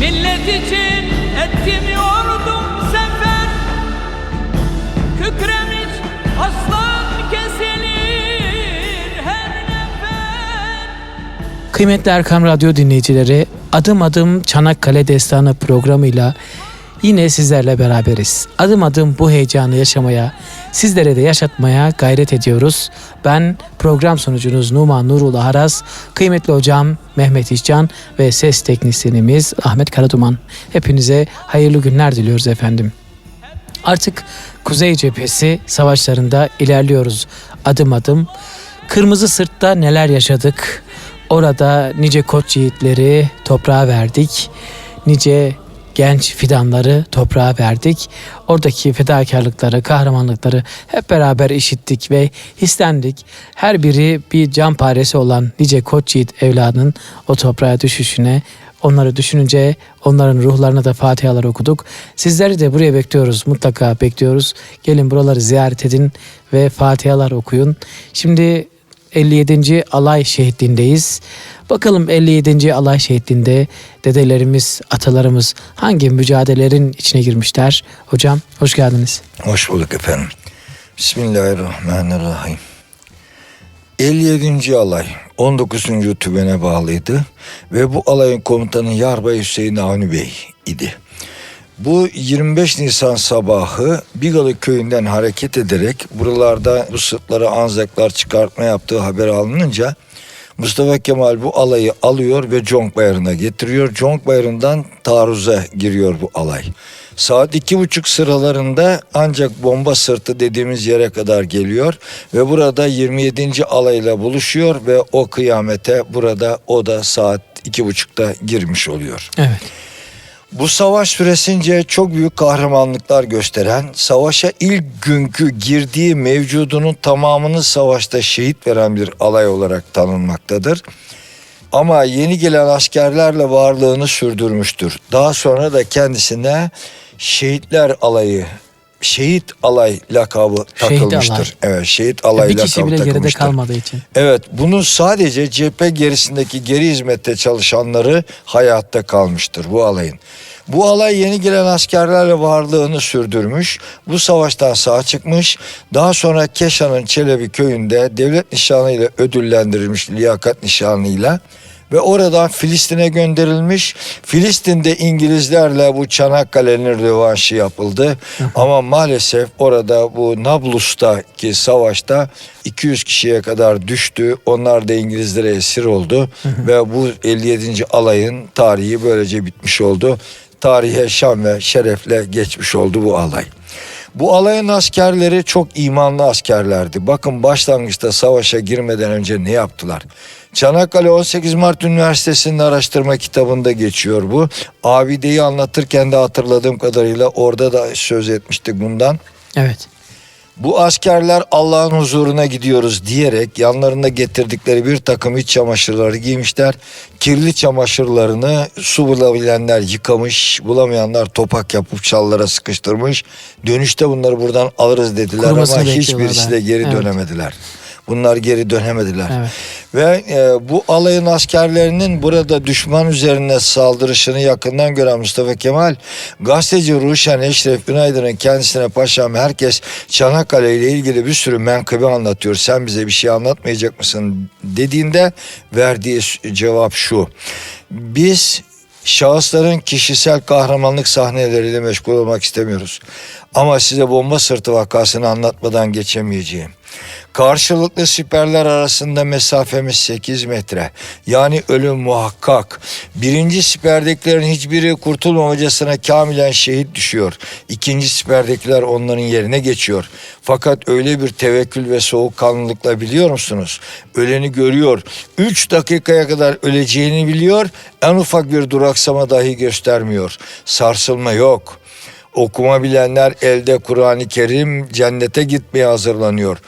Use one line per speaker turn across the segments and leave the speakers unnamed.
Millet için ettim yordum sefer. Kükremiş aslan kesilir her nefer.
Kıymetli Erkam Radyo dinleyicileri, Adım Adım Çanakkale Destanı programıyla yine sizlerle beraberiz. Adım adım bu heyecanı yaşamaya, sizlere de yaşatmaya gayret ediyoruz. Ben program sunucunuz Numan Nurullah Haras, kıymetli hocam Mehmet İşcan ve ses teknisyenimiz Ahmet Karaduman. Hepinize hayırlı günler diliyoruz efendim. Artık Kuzey Cephesi savaşlarında ilerliyoruz adım adım. Kırmızı Sırt'ta neler yaşadık? Orada nice koç yiğitleri toprağa verdik. Nice genç fidanları toprağa verdik. Oradaki fedakarlıkları, kahramanlıkları hep beraber işittik ve hislendik. Her biri bir can paresi olan nice koç yiğit evladının o toprağa düşüşüne Onları düşününce onların ruhlarına da fatihalar okuduk. Sizleri de buraya bekliyoruz. Mutlaka bekliyoruz. Gelin buraları ziyaret edin ve fatihalar okuyun. Şimdi 57. alay şehitliğindeyiz. Bakalım 57. alay şehitliğinde dedelerimiz, atalarımız hangi mücadelelerin içine girmişler? Hocam hoş geldiniz.
Hoş bulduk efendim. Bismillahirrahmanirrahim. 57. alay 19. tübene bağlıydı ve bu alayın komutanı Yarbay Hüseyin Avni Bey idi. Bu 25 Nisan sabahı Bigalı köyünden hareket ederek buralarda bu sırtlara anzaklar çıkartma yaptığı haber alınınca Mustafa Kemal bu alayı alıyor ve Conk Bayırı'na getiriyor. Conk Bayırı'ndan taarruza giriyor bu alay. Saat iki buçuk sıralarında ancak bomba sırtı dediğimiz yere kadar geliyor ve burada 27. alayla buluşuyor ve o kıyamete burada o da saat iki buçukta girmiş oluyor.
Evet.
Bu savaş süresince çok büyük kahramanlıklar gösteren, savaşa ilk günkü girdiği mevcudunun tamamını savaşta şehit veren bir alay olarak tanınmaktadır. Ama yeni gelen askerlerle varlığını sürdürmüştür. Daha sonra da kendisine şehitler alayı, şehit alay lakabı
Şehit
takılmıştır.
alay.
Evet, şehit alay
bir kişi
lakabı
bile geride
takılmıştır.
kalmadığı için.
Evet bunun sadece cephe gerisindeki geri hizmette çalışanları hayatta kalmıştır bu alayın. Bu alay yeni gelen askerlerle varlığını sürdürmüş. Bu savaştan sağ çıkmış. Daha sonra Keşan'ın Çelebi köyünde devlet nişanıyla ödüllendirilmiş liyakat nişanıyla ve oradan Filistin'e gönderilmiş. Filistin'de İngilizlerle bu Çanakkale'nin rövanşı yapıldı. Ama maalesef orada bu Nablus'taki savaşta 200 kişiye kadar düştü. Onlar da İngilizlere esir oldu. Ve bu 57. alayın tarihi böylece bitmiş oldu. Tarihe şan ve şerefle geçmiş oldu bu alay. Bu alayın askerleri çok imanlı askerlerdi. Bakın başlangıçta savaşa girmeden önce ne yaptılar? Çanakkale 18 Mart Üniversitesi'nin araştırma kitabında geçiyor bu. Abide'yi anlatırken de hatırladığım kadarıyla orada da söz etmiştik bundan.
Evet.
Bu askerler Allah'ın huzuruna gidiyoruz diyerek yanlarında getirdikleri bir takım iç çamaşırları giymişler. Kirli çamaşırlarını su bulabilenler yıkamış, bulamayanlar topak yapıp çallara sıkıştırmış. Dönüşte bunları buradan alırız dediler
Kurumasını
ama hiçbirisi de geri
Evet.
dönemediler. Bunlar geri dönemediler.
Evet.
Ve e, bu alayın askerlerinin burada düşman üzerine saldırışını yakından gören Mustafa Kemal gazeteci Ruşen Eşref Günaydın'ın kendisine paşam herkes Çanakkale ile ilgili bir sürü menkıbe anlatıyor. Sen bize bir şey anlatmayacak mısın dediğinde verdiği cevap şu. Biz şahısların kişisel kahramanlık sahneleriyle meşgul olmak istemiyoruz. Ama size bomba sırtı vakasını anlatmadan geçemeyeceğim. Karşılıklı siperler arasında mesafemiz 8 metre. Yani ölüm muhakkak. Birinci siperdekilerin hiçbiri kurtulmamacasına kamilen şehit düşüyor. İkinci siperdekiler onların yerine geçiyor. Fakat öyle bir tevekkül ve soğukkanlılıkla biliyor musunuz? Öleni görüyor. 3 dakikaya kadar öleceğini biliyor. En ufak bir duraksama dahi göstermiyor. Sarsılma yok. Okuma bilenler elde Kur'an-ı Kerim cennete gitmeye hazırlanıyor.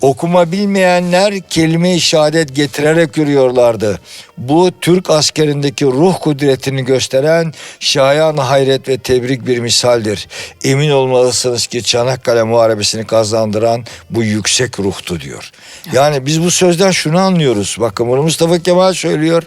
Okuma bilmeyenler kelime-i şehadet getirerek yürüyorlardı. Bu Türk askerindeki ruh kudretini gösteren şayan hayret ve tebrik bir misaldir. Emin olmalısınız ki Çanakkale Muharebesini kazandıran bu yüksek ruhtu diyor. Yani biz bu sözden şunu anlıyoruz. Bakın bunu Mustafa Kemal söylüyor.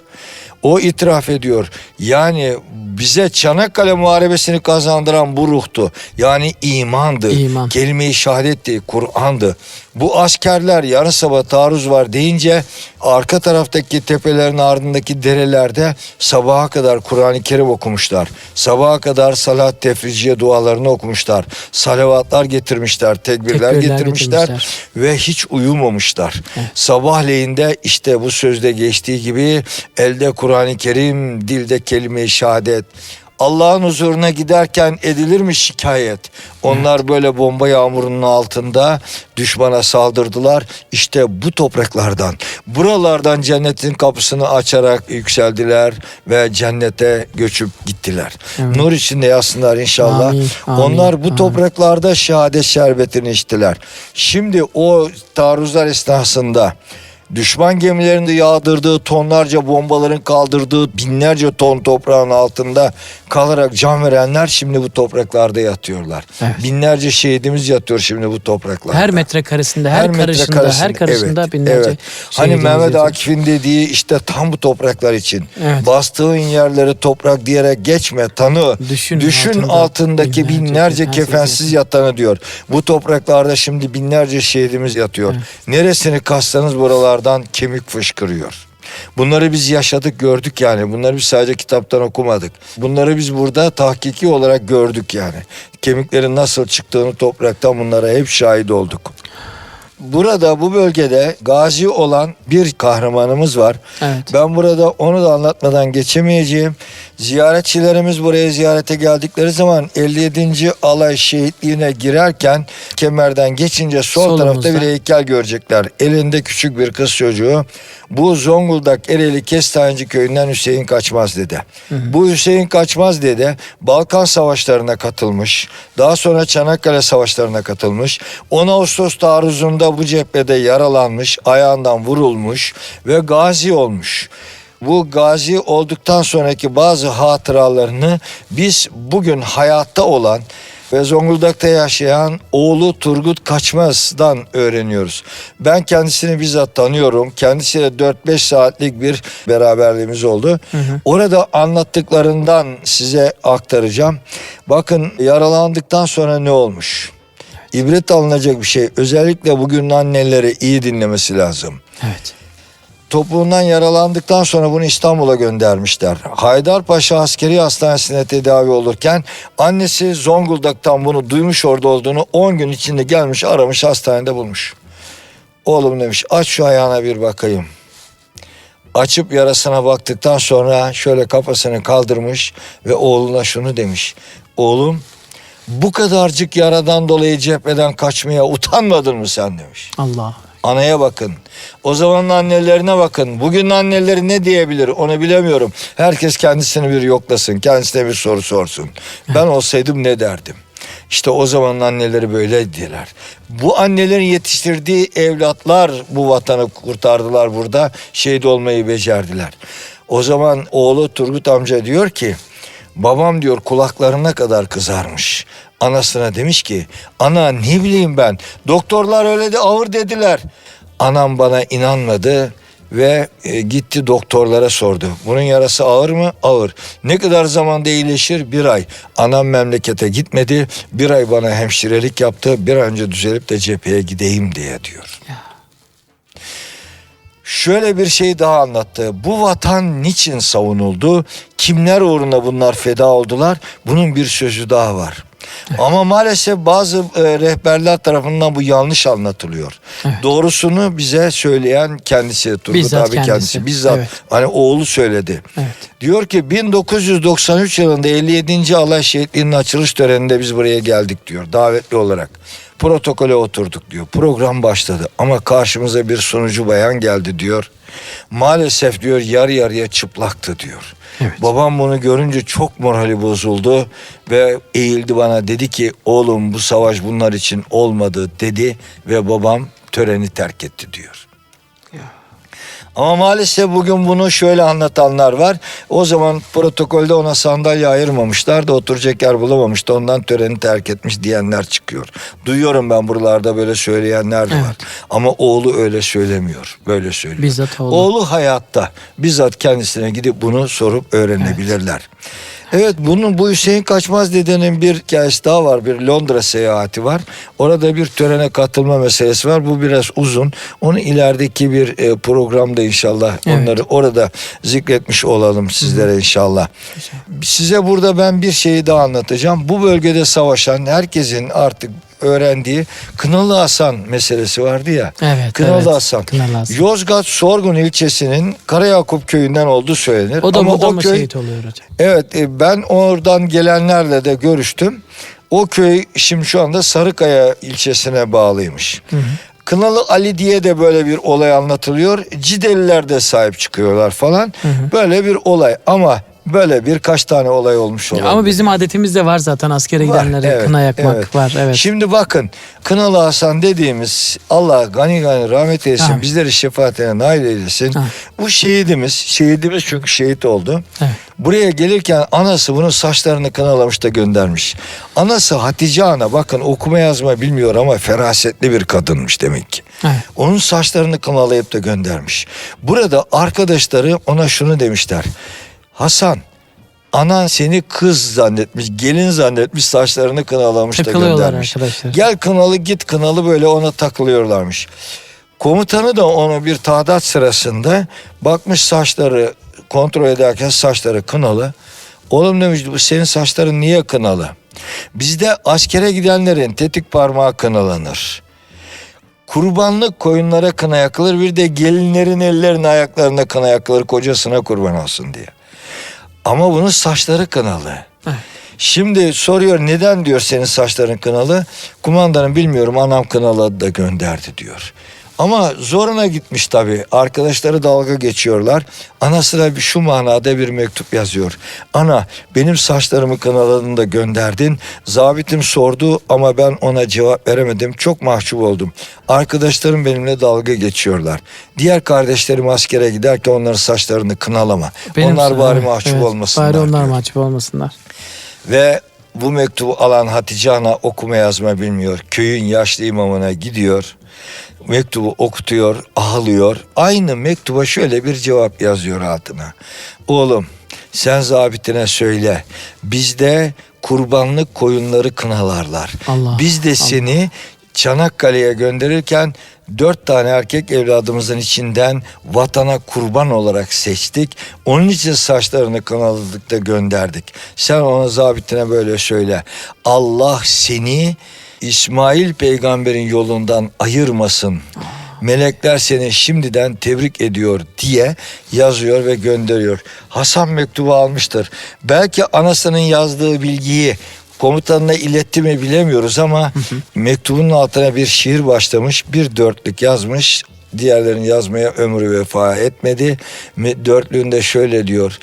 O itiraf ediyor. Yani Bize Çanakkale Muharebesi'ni kazandıran bu ruhtu. Yani imandı.
İman.
Kelime-i şehadetti, Kur'an'dı. Bu askerler yarın sabah taarruz var deyince arka taraftaki tepelerin ardındaki derelerde sabaha kadar Kur'an-ı Kerim okumuşlar. Sabaha kadar salat tefriciye dualarını okumuşlar. Salavatlar getirmişler, tekbirler,
Tekbirler
getirmişler,
getirmişler.
ve hiç uyumamışlar. Sabahleyin de işte bu sözde geçtiği gibi elde Kur'an-ı Kerim, dilde kelime-i şehadet. Allah'ın huzuruna giderken edilir mi şikayet? Onlar böyle bomba yağmurunun altında düşmana saldırdılar. İşte bu topraklardan, buralardan cennetin kapısını açarak yükseldiler ve cennete göçüp gittiler.
Evet.
Nur içinde yatsınlar inşallah.
Amin, amin,
Onlar bu
amin.
topraklarda şehadet şerbetini içtiler. Şimdi o taarruzlar esnasında düşman gemilerinde yağdırdığı tonlarca bombaların kaldırdığı binlerce ton toprağın altında kalarak can verenler şimdi bu topraklarda yatıyorlar.
Evet.
Binlerce şehidimiz yatıyor şimdi bu topraklarda.
Her metrekaresinde, her,
metre
karışında,
karesinde,
her karışında
evet,
binlerce
evet. Hani Mehmet
yatıyor.
Akif'in dediği işte tam bu topraklar için.
Evet.
Bastığın yerleri toprak diyerek geçme tanı.
Düşün
Düşün,
altında
altındaki
binlerce
binlerce,
kefensiz
yatanı diyor. Bu topraklarda şimdi binlerce şehidimiz yatıyor. Neresini kassanız buralardan kemik fışkırıyor. Bunları biz yaşadık gördük yani. Bunları biz sadece kitaptan okumadık. Bunları biz burada tahkiki olarak gördük yani. Kemiklerin nasıl çıktığını topraktan bunlara hep şahit olduk. Burada bu bölgede gazi olan bir kahramanımız var.
Evet.
Ben burada onu da anlatmadan geçemeyeceğim. Ziyaretçilerimiz buraya ziyarete geldikleri zaman 57. alay şehitliğine girerken kemerden geçince sol
Solumuzda.
tarafta bir heykel görecekler. Elinde küçük bir kız çocuğu. Bu Zonguldak Ereğli Kestancı köyünden Hüseyin Kaçmaz dede. Bu Hüseyin Kaçmaz dede Balkan Savaşlarına katılmış. Daha sonra Çanakkale Savaşlarına katılmış. 10 Ağustos taarruzunda bu cephede yaralanmış, ayağından vurulmuş ve gazi olmuş. Bu gazi olduktan sonraki bazı hatıralarını biz bugün hayatta olan ve Zonguldak'ta yaşayan oğlu Turgut Kaçmaz'dan öğreniyoruz. Ben kendisini bizzat tanıyorum. Kendisiyle 4-5 saatlik bir beraberliğimiz oldu. Orada anlattıklarından size aktaracağım. Bakın yaralandıktan sonra ne olmuş? İbret alınacak bir şey. Özellikle bugün anneleri iyi dinlemesi lazım.
Evet.
Topuğundan yaralandıktan sonra bunu İstanbul'a göndermişler. Haydarpaşa Askeri Hastanesi'nde tedavi olurken annesi Zonguldak'tan bunu duymuş orada olduğunu 10 gün içinde gelmiş aramış hastanede bulmuş. Oğlum demiş aç şu ayağına bir bakayım. Açıp yarasına baktıktan sonra şöyle kafasını kaldırmış ve oğluna şunu demiş. Oğlum bu kadarcık yaradan dolayı cepheden kaçmaya utanmadın mı sen demiş.
Allah.
Anaya bakın. O zamanın annelerine bakın. Bugün anneleri ne diyebilir onu bilemiyorum. Herkes kendisini bir yoklasın. Kendisine bir soru sorsun. Ben olsaydım ne derdim? İşte o zamanın anneleri böyleydiler. Bu annelerin yetiştirdiği evlatlar bu vatanı kurtardılar burada. Şehit olmayı becerdiler. O zaman oğlu Turgut amca diyor ki babam diyor kulaklarına kadar kızarmış. Anasına demiş ki ana ne bileyim ben doktorlar öyle de ağır dediler. Anam bana inanmadı ve e, gitti doktorlara sordu. Bunun yarası ağır mı? Ağır. Ne kadar zamanda iyileşir? Bir ay. Anam memlekete gitmedi. Bir ay bana hemşirelik yaptı. Bir an önce düzelip de cepheye gideyim diye diyor. Şöyle bir şey daha anlattı. Bu vatan niçin savunuldu? Kimler uğruna bunlar feda oldular? Bunun bir sözü daha var. Ama maalesef bazı e, rehberler tarafından bu yanlış anlatılıyor. Doğrusunu bize söyleyen kendisi Turgut
Bizzat
abi kendisi.
kendisi.
Bizzat
Evet.
hani oğlu söyledi.
Evet.
Diyor ki 1993 yılında 57. alay şehitliğinin açılış töreninde biz buraya geldik diyor davetli olarak. Protokole oturduk diyor. Program başladı ama karşımıza bir sunucu bayan geldi diyor. Maalesef diyor yarı yarıya çıplaktı diyor.
Evet.
Babam bunu görünce çok morali bozuldu ve eğildi bana dedi ki oğlum bu savaş bunlar için olmadı dedi ve babam töreni terk etti diyor. Ama maalesef bugün bunu şöyle anlatanlar var. O zaman protokolde ona sandalye ayırmamışlar da oturacak yer bulamamıştı. Ondan töreni terk etmiş diyenler çıkıyor. Duyuyorum ben buralarda böyle söyleyenler de var.
Evet.
Ama oğlu öyle söylemiyor. Böyle söylüyor.
Bizzat oğlu.
Oğlu hayatta. Bizzat kendisine gidip bunu sorup öğrenebilirler. Evet bunun bu Hüseyin Kaçmaz dedenin bir hikayesi daha var. Bir Londra seyahati var. Orada bir törene katılma meselesi var. Bu biraz uzun. Onu ilerideki bir e, programda inşallah
Evet.
onları orada zikretmiş olalım sizlere inşallah. Size burada ben bir şeyi daha anlatacağım. Bu bölgede savaşan herkesin artık öğrendiği Kınalı Hasan meselesi vardı ya.
Evet,
Kınalı
evet.
Hasan.
Kınalı Hasan.
Yozgat Sorgun ilçesinin Karayakup köyünden olduğu söylenir.
O da
Ama o köy
şehit oluyor hocam?
Evet e, ben oradan gelenlerle de görüştüm. O köy şimdi şu anda Sarıkaya ilçesine bağlıymış. Kınalı Ali diye de böyle bir olay anlatılıyor. Cideliler de sahip çıkıyorlar falan. Böyle bir olay ama böyle birkaç tane olay olmuş olabilir.
Ama bizim adetimiz de var zaten askere
Var,
gidenlere
evet,
kına yakmak
evet.
var. Evet.
Şimdi bakın Kınalı Hasan dediğimiz Allah gani gani rahmet eylesin
Amin.
bizleri şefaatine nail eylesin.
Amin.
Bu şehidimiz şehidimiz çünkü şehit oldu.
Evet.
Buraya gelirken anası bunun saçlarını kınalamış da göndermiş. Anası Hatice Ana bakın okuma yazma bilmiyor ama ferasetli bir kadınmış demek ki.
Evet.
Onun saçlarını kınalayıp da göndermiş. Burada arkadaşları ona şunu demişler. Hasan anan seni kız zannetmiş, gelin zannetmiş saçlarını kınalamış da göndermiş.
arkadaşlar.
Gel kınalı git kınalı böyle ona takılıyorlarmış. Komutanı da ona bir tadat sırasında bakmış saçları kontrol ederken saçları kınalı. Oğlum demiş bu senin saçların niye kınalı? Bizde askere gidenlerin tetik parmağı kınalanır. Kurbanlık koyunlara kına yakılır bir de gelinlerin ellerine ayaklarına kına yakılır kocasına kurban olsun diye. Ama bunun saçları kınalı.
Evet.
Şimdi soruyor neden diyor senin saçların kınalı? Kumandanım bilmiyorum anam kınalı da gönderdi diyor. Ama zoruna gitmiş tabii. Arkadaşları dalga geçiyorlar. Anasına bir şu manada bir mektup yazıyor. Ana benim saçlarımı kınaladın da gönderdin. Zabitim sordu ama ben ona cevap veremedim. Çok mahcup oldum. Arkadaşlarım benimle dalga geçiyorlar. Diğer kardeşlerim askere giderken onların saçlarını kınalama.
Benim-
onlar bari
evet,
mahcup
evet.
olmasınlar.
Bari onlar
diyor.
mahcup olmasınlar.
Ve bu mektubu alan Hatice Ana okuma yazma bilmiyor. Köyün yaşlı imamına gidiyor. Mektubu okutuyor, ağlıyor. Aynı mektuba şöyle bir cevap yazıyor altına. Oğlum sen zabitine söyle. Bizde kurbanlık koyunları kınalarlar.
Allah,
Biz de seni Çanakkale'ye gönderirken dört tane erkek evladımızın içinden vatana kurban olarak seçtik. Onun için saçlarını kanaladık da gönderdik. Sen ona zabitine böyle söyle. Allah seni İsmail peygamberin yolundan ayırmasın. Melekler seni şimdiden tebrik ediyor diye yazıyor ve gönderiyor. Hasan mektubu almıştır. Belki anasının yazdığı bilgiyi komutanına iletti mi bilemiyoruz ama mektubun altına bir şiir başlamış, bir dörtlük yazmış. Diğerlerini yazmaya ömrü vefa etmedi. Me- Dörtlüğünde şöyle diyor.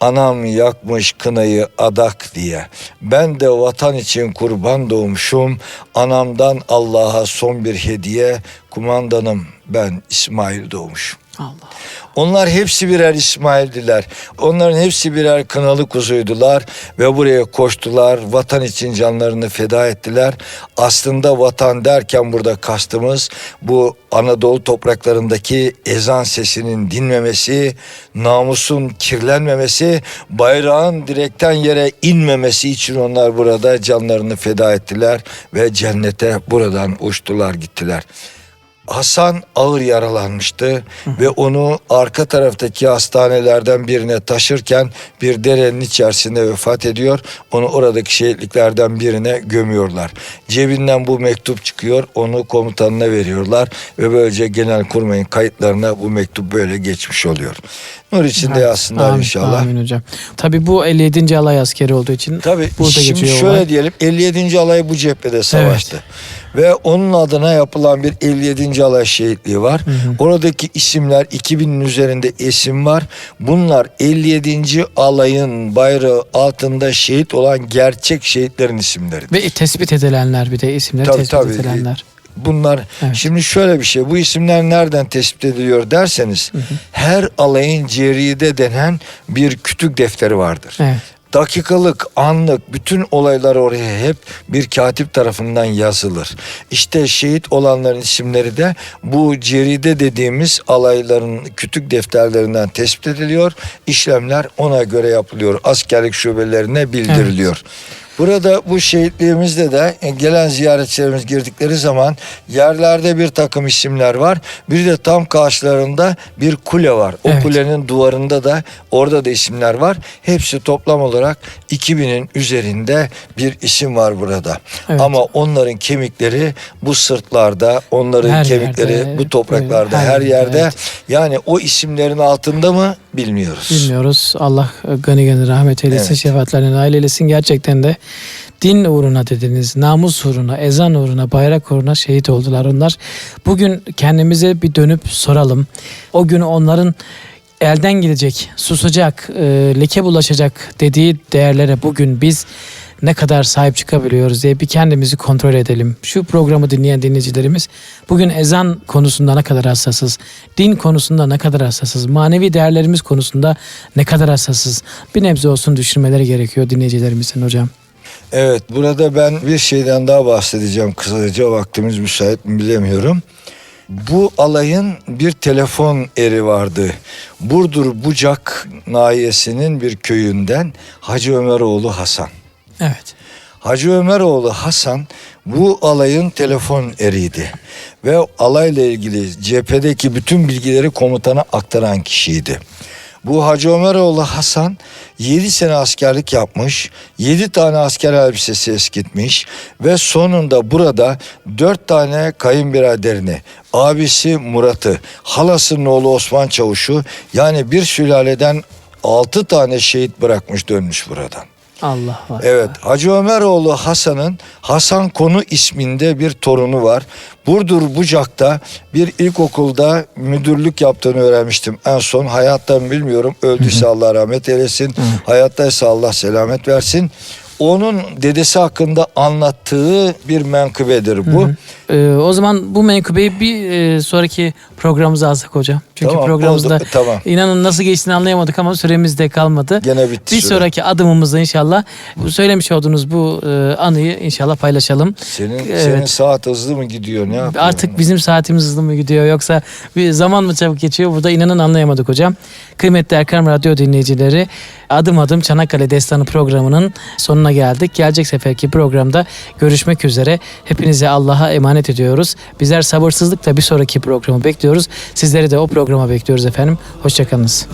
Anam yakmış kınayı adak diye. Ben de vatan için kurban doğmuşum. Anamdan Allah'a son bir hediye. Kumandanım ben İsmail doğmuşum.
Allah.
Onlar hepsi birer İsmail'diler. Onların hepsi birer kınalı kuzuydular ve buraya koştular. Vatan için canlarını feda ettiler. Aslında vatan derken burada kastımız bu Anadolu topraklarındaki ezan sesinin dinmemesi, namusun kirlenmemesi, bayrağın direkten yere inmemesi için onlar burada canlarını feda ettiler ve cennete buradan uçtular gittiler. Hasan ağır yaralanmıştı ve onu arka taraftaki hastanelerden birine taşırken bir derenin içerisinde vefat ediyor. Onu oradaki şehitliklerden birine gömüyorlar. Cebinden bu mektup çıkıyor. Onu komutanına veriyorlar ve böylece Genelkurmay'ın kayıtlarına bu mektup böyle geçmiş oluyor. Nur içinde yatsınlar
Amin,
inşallah.
Amin hocam. Tabii bu 57. alay askeri olduğu için
Tabii
burada
şimdi
geçiyor
şöyle
olay.
diyelim 57. alay bu cephede savaştı. Ve onun adına yapılan bir 57. alay şehitliği var. Oradaki isimler 2000'in üzerinde isim var. Bunlar 57. alayın bayrağı altında şehit olan gerçek şehitlerin isimleri.
Ve tespit edilenler bir de isimleri
Tabii,
tespit
tabii.
edilenler.
Bunlar
Evet.
şimdi şöyle bir şey bu isimler nereden tespit ediliyor derseniz her alayın ceride denen bir kütük defteri vardır.
Evet.
dakikalık, anlık bütün olaylar oraya hep bir katip tarafından yazılır. İşte şehit olanların isimleri de bu ceride dediğimiz alayların kütük defterlerinden tespit ediliyor. İşlemler ona göre yapılıyor. Askerlik şubelerine bildiriliyor. Burada bu şehitliğimizde de e, gelen ziyaretçilerimiz girdikleri zaman yerlerde bir takım isimler var. Bir de tam karşılarında bir kule var. O
Evet.
kulenin duvarında da orada da isimler var. Hepsi toplam olarak 2000'in üzerinde bir isim var burada.
Evet.
Ama onların kemikleri bu sırtlarda, onların
Her
kemikleri
yerde,
bu topraklarda,
her
her,
yerde,
yerde.
evet.
Yani o isimlerin altında mı bilmiyoruz.
Bilmiyoruz. Allah gani gani rahmet eylesin.
Evet.
Şefaatlerine nail eylesin. Gerçekten de din uğruna dediniz, namus uğruna, ezan uğruna, bayrak uğruna şehit oldular onlar. Bugün kendimize bir dönüp soralım. O gün onların elden gidecek, susacak, e, leke bulaşacak dediği değerlere bugün biz ne kadar sahip çıkabiliyoruz diye bir kendimizi kontrol edelim. Şu programı dinleyen dinleyicilerimiz bugün ezan konusunda ne kadar hassasız, din konusunda ne kadar hassasız, manevi değerlerimiz konusunda ne kadar hassasız bir nebze olsun düşünmeleri gerekiyor dinleyicilerimizin hocam.
Evet burada ben bir şeyden daha bahsedeceğim kısaca vaktimiz müsait mi bilemiyorum. Bu alayın bir telefon eri vardı. Burdur Bucak nahiyesinin bir köyünden Hacı Ömeroğlu Hasan.
Evet.
Hacı Ömeroğlu Hasan bu alayın telefon eriydi. Ve alayla ilgili cephedeki bütün bilgileri komutana aktaran kişiydi. Bu Hacı Ömeroğlu Hasan 7 sene askerlik yapmış, 7 tane asker elbisesi eskitmiş ve sonunda burada 4 tane kayınbiraderini, abisi Murat'ı, halasının oğlu Osman Çavuş'u yani bir sülaleden 6 tane şehit bırakmış dönmüş buradan.
Allah var.
Evet Hacı Ömeroğlu Hasan'ın Hasan Konu isminde bir torunu var. Burdur Bucak'ta bir ilkokulda müdürlük yaptığını öğrenmiştim. En son hayatta mı bilmiyorum. Öldüyse Allah rahmet eylesin. Hayattaysa Allah selamet versin. Onun dedesi hakkında anlattığı bir menkıbedir bu.
Ee, o zaman bu menkıbeyi bir e, sonraki programımıza alsak hocam. Çünkü
Tamam,
programımızda
oldu. Tamam.
inanın nasıl geçtiğini anlayamadık ama süremiz de kalmadı.
Gene bitti
Bir
süre.
sonraki adımımızda inşallah bu söylemiş olduğunuz bu e, anıyı inşallah paylaşalım.
Senin,
Evet.
senin saat hızlı mı gidiyor ne yapıyorsun?
Artık bizim saatimiz hızlı mı gidiyor yoksa bir zaman mı çabuk geçiyor? Burada inanın anlayamadık hocam. Kıymetli Erkam Radyo dinleyicileri adım adım Çanakkale Destanı programının sonuna geldik. Gelecek seferki programda görüşmek üzere. Hepinize Allah'a emanet ediyoruz. Bizler sabırsızlıkla bir sonraki programı bekliyoruz. Sizleri de o programa bekliyoruz efendim. Hoşçakalınız.